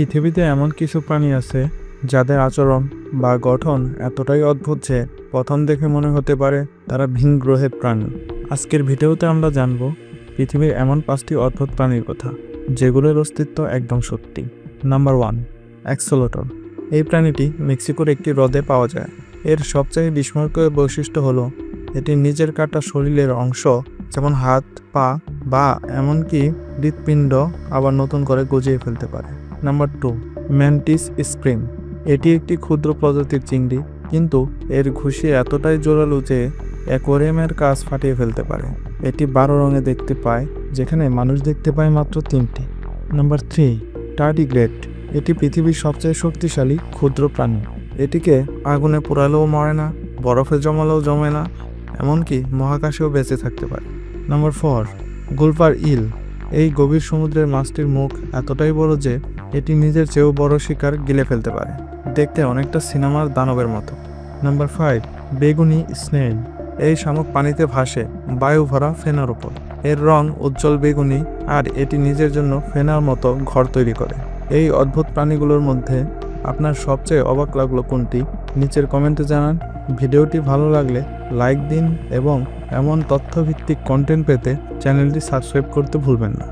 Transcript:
পৃথিবীতে এমন কিছু প্রাণী আছে যাদের আচরণ বা গঠন এতটাই অদ্ভুত যে প্রথম দেখে মনে হতে পারে তারা ভিন গ্রহের প্রাণী। আজকের ভিডিওতে আমরা জানব পৃথিবীর এমন পাঁচটি অদ্ভুত প্রাণীর কথা, যেগুলোর অস্তিত্ব একদম সত্যি। নাম্বার ওয়ান অ্যাক্সোলোটর এই প্রাণীটি মেক্সিকোর একটি হ্রদে পাওয়া যায়। এর সবচেয়ে বিস্ময়কর বৈশিষ্ট্য হলো, এটি নিজের কাটা শরীরের অংশ, যেমন হাত, পা বা এমনকি হৃৎপিণ্ড, আবার নতুন করে গজিয়ে ফেলতে পারে। নাম্বার টু ম্যান্টিস স্প্রিং এটি একটি ক্ষুদ্র প্রজাতির চিংড়ি, কিন্তু এর ঘুষি এতটাই জোরালো যে অ্যাকোয়ারিয়ামের কাজ ফাটিয়ে ফেলতে পারে। এটি বারো রঙে দেখতে পায়, যেখানে মানুষ দেখতে পায় মাত্র তিনটি। নাম্বার থ্রি টার্ডিগ্রেড এটি পৃথিবীর সবচেয়ে শক্তিশালী ক্ষুদ্র প্রাণী। এটিকে আগুনে পোড়ালেও মরে না, বরফে জমালেও জমে না, এমনকি মহাকাশেও বেঁচে থাকতে পারে। নাম্বার ফোর গুলপার ইল এই গভীর সমুদ্রের মাছটির মুখ এতটাই বড় যে এটি নিজের চেয়েও বড় শিকার গিলে ফেলতে পারে। দেখতে অনেকটা সিনেমার দানবের মতো। নাম্বার ফাইভ, বেগুনি স্নেল এই শামুক পানিতে ভাসে বায়ু ভরা ফেনার উপর। এর রং উজ্জ্বল বেগুনি আর এটি নিজের জন্য ফেনার মতো ঘর তৈরি করে। এই অদ্ভুত প্রাণীগুলোর মধ্যে আপনার সবচেয়ে অবাক লাগল কোনটি? নিচের কমেন্টে জানান। ভিডিওটি ভালো লাগলে লাইক দিন এবং এমন তথ্যভিত্তিক কন্টেন্ট পেতে চ্যানেলটি সাবস্ক্রাইব করতে ভুলবেন না।